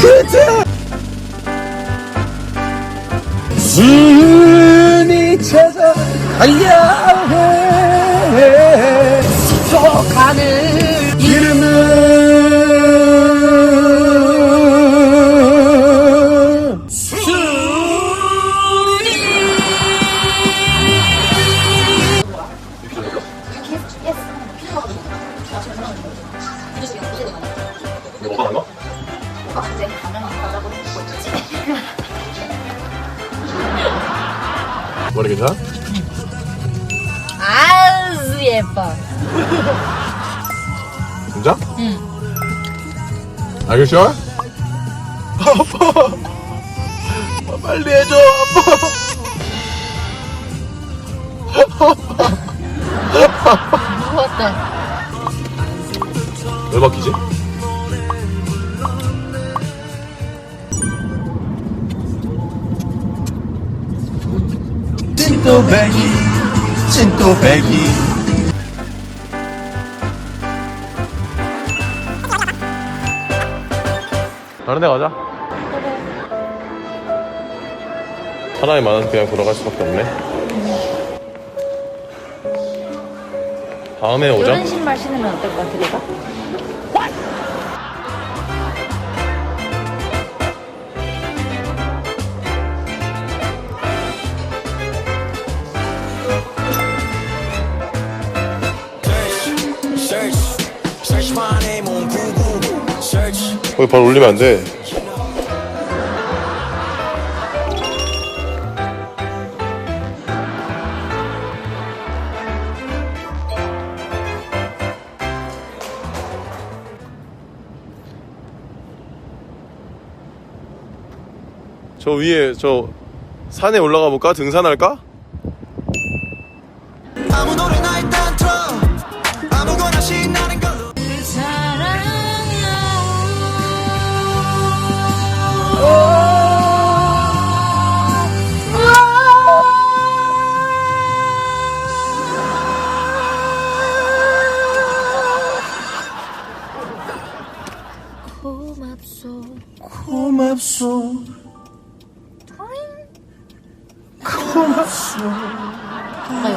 그대! 순이 찾아가야 해. 가는 머리 괜찮아? 아주 예뻐. 진짜? 응. Are you sure? 아파 아, 빨리 해줘 아파 무엇다. 왜 바뀌지? 찐또배기 찐또배기. 다른 데 가자. 사람이 많아서 그냥 걸어갈 수밖에 없네. 다음에 오자. 이런 신발 신으면 어떨 것 같아, 내가? 거기 바로 올리면 안 돼 저 위에 저 산에 올라가 볼까? 등산할까? 고맙소 가까이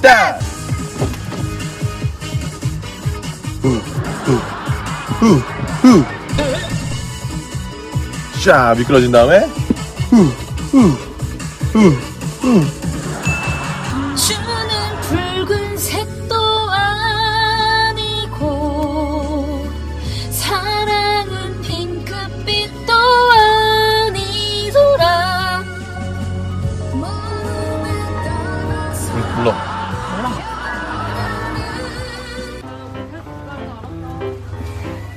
가까 샤 미끄러진 다음에 주는 붉은색도 아니고 사랑은 핑크빛도 아니더라. 불러.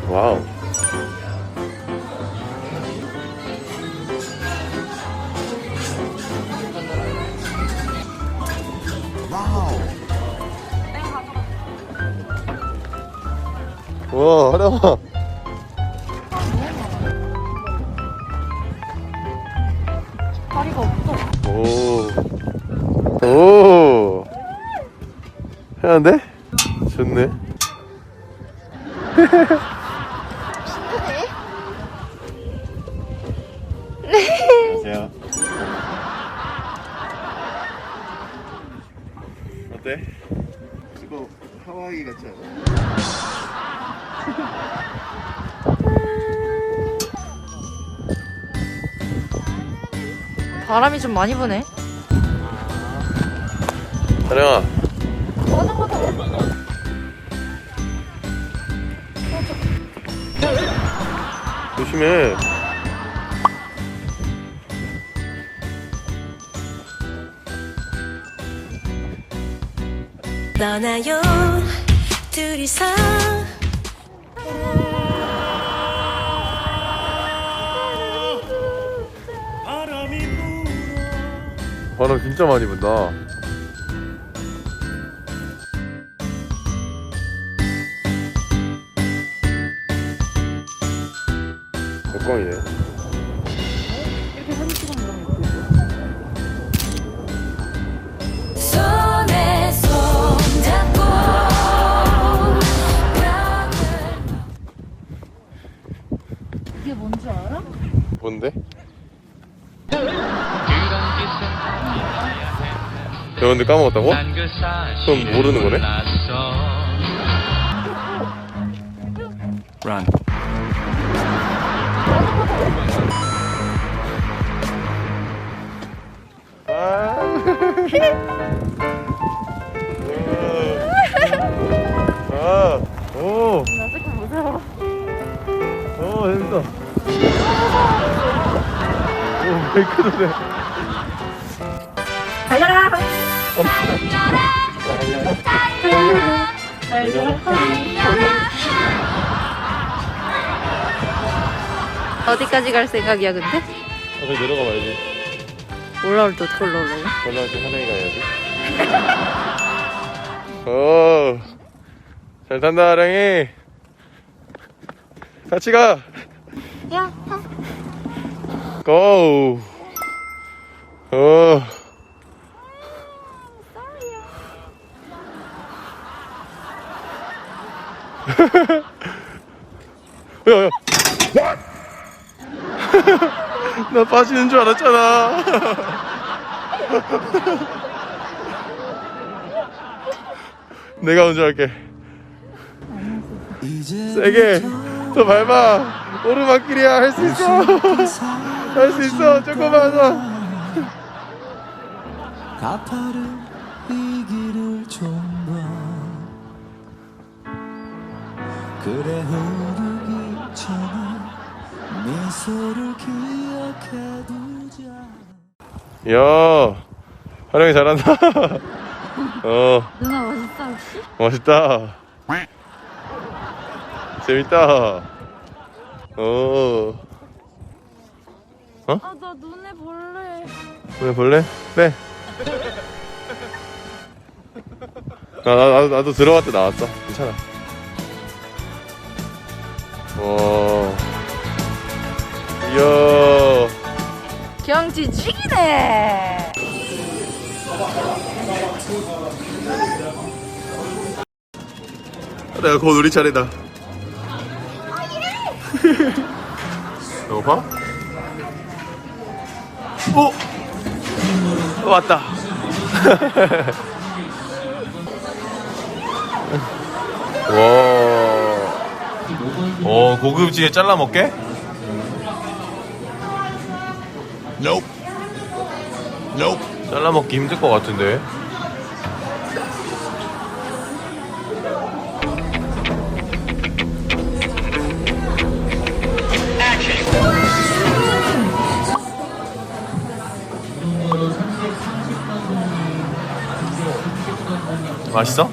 와우 와 하려마 다리가 없어 오. 오. 해안돼? 좋네. 안녕하세요. 어때? 이거 하와이 같지 않아? 바람이 좀 많이 부네 하령아. 조심해. 떠나요 둘이서 바람 진짜 많이 분다. 역광이네. 뭔데? 배웠는데 까먹었다고? 그럼 모르는 거네? Run. 아, 오, 나 조금 무서워. 오, 재밌다. 오, 베이크 노래. 어디까지 갈 생각이야 근데? 아, 저기 내려가 봐야지. 올라올 때 어떻게? 올라갈 때 사랑이 가야지. 오, 잘 탄다, 아랑이. 같이 가. 야, 고. 어. 야, 야. 나 빠지는 줄 알았잖아. 내가 먼저 할게. 세게. 더 밟아. 오르막길이야. 할 수 있어. 할 수 있어. 조금만 더. 가파른 이 길을 좀봐 그래 흐르기 전에 미소를 기억해두자 야, 하령이 잘한다. 어, 누나 멋있다 혹시? 멋있다. 재밌다. 어, 아 나 눈에 볼래. 왜 볼래? 네. 나, 나, 나도, 나도 들어갔다 나왔어. 괜찮아. 와. 이야. 경치 죽이네. 내가 곧 우리 차례다. 배고파? 오! 어, 왔다. 와. 어, 고급지게 잘라 먹게? Nope Nope 잘라 먹기 힘들 것 같은데. 맛있어?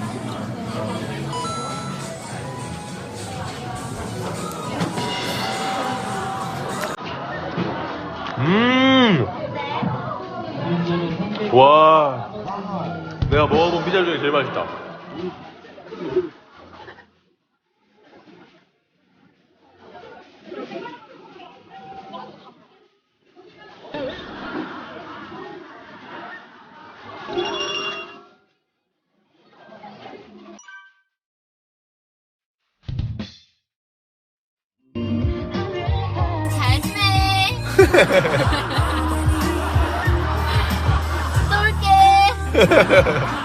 음! 와, 내가 먹어본 피자 중에 제일 맛있다. 또 올게.